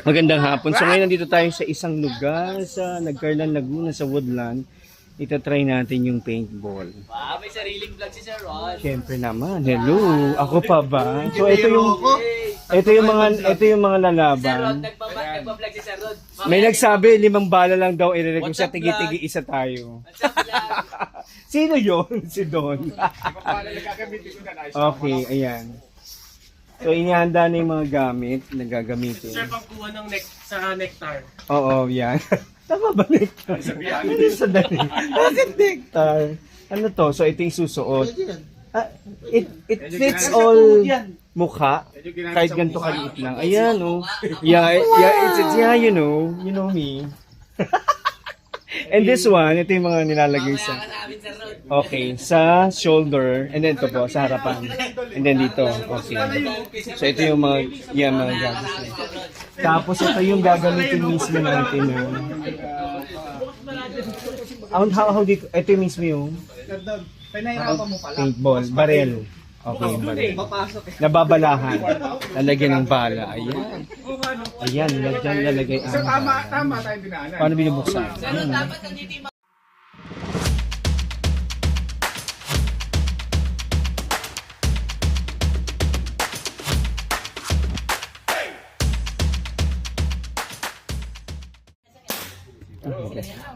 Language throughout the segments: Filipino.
Magandang hapon. So ngayon nandito tayo sa isang lugar sa Nagcarlan Laguna sa Woodland. Ito-try natin yung paintball. Ah, may sariling vlog si Sir Ron. Siyempre naman. Hello. Ako pa ba? So ito yung ito yung mga ito yung mga Sir Ron, lalaban. nagpaba- nagpa-vlog si Sir Ron. May nagsabi limang bala lang daw irereglo What's sa tigi-tigi isa tayo. Sino yon? Si Don. okay, ayan. So inihanda na yung mga gamit na gagamitin. Sir, pagkuha ng neck sa nectar. Oo, yan. Tama ba nectar? Ano sa dali? Bakit nectar? Ano to? So ito yung susuot. Ah, it, it fits all mukha. Kahit ganito kaliit lang. Ayan, oh. Yeah, yeah, it's, it's, yeah, you know. You know me. And this one, ito yung mga nilalagay sa... Okay, sa shoulder, and then ito po, sa harapan. And then dito, okay. So ito yung mga, yan, mga gagawin. Tapos ito yung gagamitin mismo natin. No? How, how, how dito, ito yung mismo yung paintball, barrel. Okay, barrel. Nababalahan. Lalagyan ng bala. Ayan. Ayan, dyan lalagay ang Tama, tama tayo dinaanan. Paano binubuksan? Ron, dapat nandito yung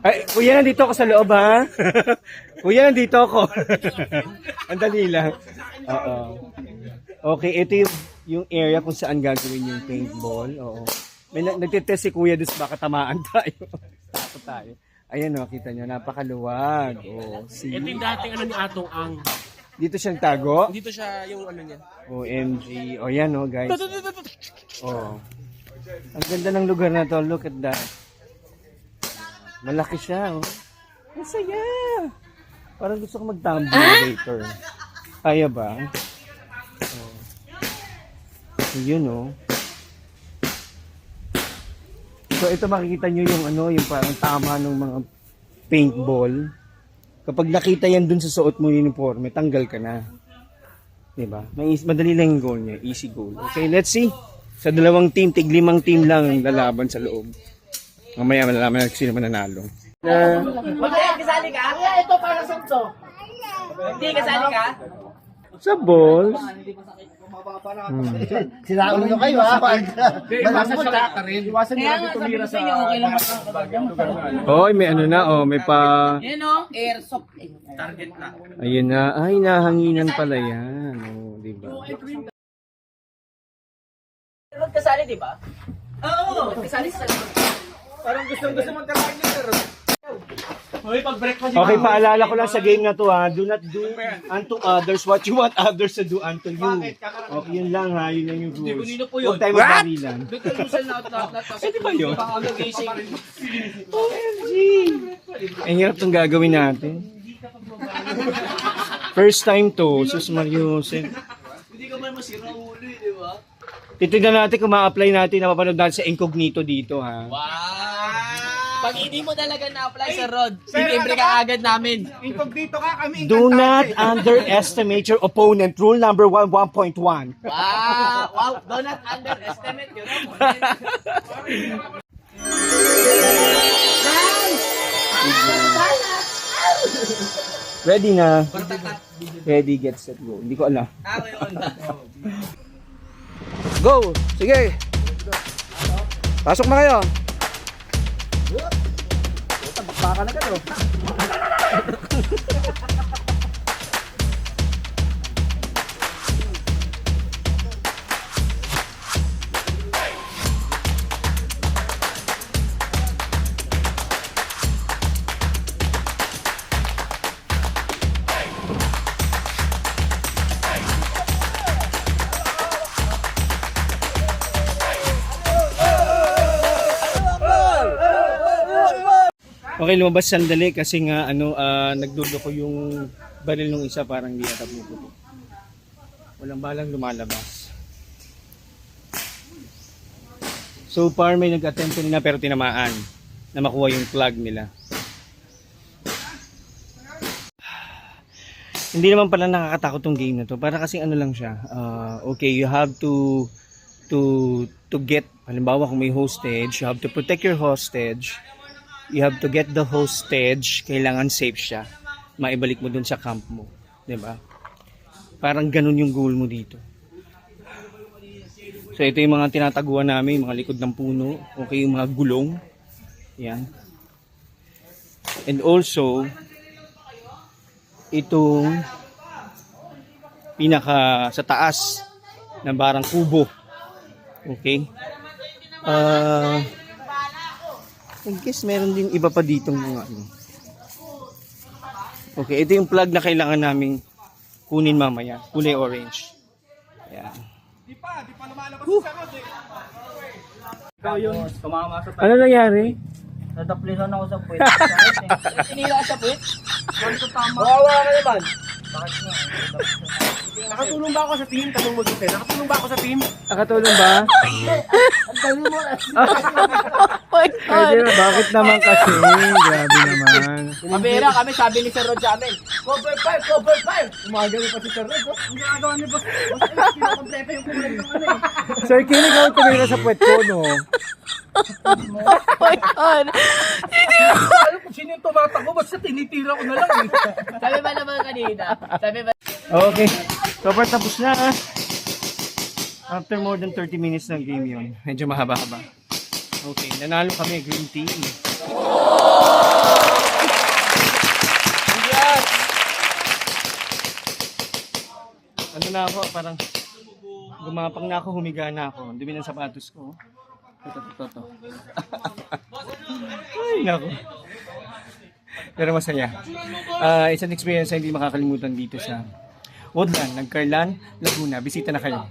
Ay, kuya, nandito ako sa loob, ha? kuya, nandito ako. Ang dali lang. Oo. Okay, ito yung, yung area kung saan gagawin yung paintball. Oo. May nag- nagtitest si kuya doon baka tamaan tayo. Takot tayo. Ayan o, kita nyo, napakaluwag. Oh, see? Ito yung dating ano ni Atong Ang. Dito siyang tago. Dito siya yung ano niya. OMG. O yan o, guys. Oh. Ang ganda ng lugar na to. Look at that. Malaki siya, oh. Ang saya. Parang gusto ko mag-tumbling later. Kaya ba? So, yun, oh. So, ito makikita nyo yung ano, yung parang tama ng mga paintball. Kapag nakita yan dun sa suot mo uniforme, tanggal ka na. May is- madali lang yung goal niya. Easy goal. Okay, let's see. Sa dalawang team, tig limang team lang ang lalaban sa loob. Mamaya malalaman natin sino mananalo. Na, Magkaya, kasali ka? ito para sa to. Hindi, kasali ka? Sa balls. Sinabi nyo kayo ha. Iwasan siya ka rin. Iwasan Kaya nga, sabi ko sa inyo, okay lang makakabagyan. Oy, may ano na, oh, may pa... Yan o, airsoft. Target na. Ayun na. Ay, nahanginan pala yan. Oh, di ba? Sir Ron, kasali, di ba? Oo, kasali sa Parang gusto gusto ni Sir Ron. Hoy, pag-break pa Okay, paalala ko lang sa game na to ha. Do not do unto others what you want others to do unto you. Okay, yun lang ha. Yun lang yung rules. kanino po yun? Huwag tayo lahat lahat. Pwede ba yun? OMG! Ang hirap itong gagawin natin. First time to, Sus Jose. Hindi ka man masira ulo, eh, di ba? Titignan natin kung ma-apply natin na mapanood natin sa incognito dito ha. Wow! Pag hindi mo talaga na-apply sa Rod, libre ka agad namin. Incognito ka kami. Do not underestimate your opponent. Rule number 1, 1.1. Wow! Wow! Do not underestimate your opponent. Ready na. Ready, get, set, go. Hindi ko alam. Ah. Go! Sige! Pasok na kayo! Baka na kayo. Okay, lumabas sandali kasi nga ano, ah, nagdudo ko yung baril ng isa parang hindi atap nito. Walang balang lumalabas. So far may nag-attempt na pero tinamaan na makuha yung plug nila. Hindi naman pala nakakatakot tong game na to. Para kasi ano lang siya. ah, okay, you have to to to get, halimbawa kung may hostage, you have to protect your hostage. You have to get the hostage, kailangan safe siya. Maibalik mo dun sa camp mo. ba? Parang ganun yung goal mo dito. So ito yung mga tinataguan namin, mga likod ng puno, okay yung mga gulong. Yan. And also, itong pinaka sa taas ng barang kubo. Okay? Uh, I guess meron din iba pa dito mga ano. Okay, ito yung plug na kailangan naming kunin mamaya. Kulay orange. Ayan. Ikaw yun, tumama sa Ano nangyari? Nadaplihan ako sa puwet. Tinira ka sa tama. Bawawa ka naman. Bakit nga? Nakatulong ba ako sa team? Tanong mo dito. Nakatulong ba ako sa team? Nakatulong ba? Ang dali mo. Pwede ba? Bakit naman kasi? Grabe naman. Mabera kami, sabi ni Sir Rod sa amin. Cover 5, cover 5. Umagano pa si Sir Rod. oh. Ang ginagawa ni Boss. Boss, ay, kinakompleto yung kulay ng ano eh. Sir Kilig ako tumira sa puwet ko, no? Alam ko sino yung tumatakbo, basta tinitira ko na lang eh. Sabi ba naman kanina? Sabi ba? Okay. Far tapos na. ah. After more than 30 minutes ng game yun. Medyo mahaba-haba. Okay, nanalo kami, green team. Yes! Ano na ako, parang gumapang na ako, humiga na ako. Dumi ng sapatos ko. Ito, ito, ito. Ay, nako. Pero masaya. Ah, isang experience na hindi makakalimutan dito sa Woodland, Nagcarlan, Laguna. Bisita na kayo.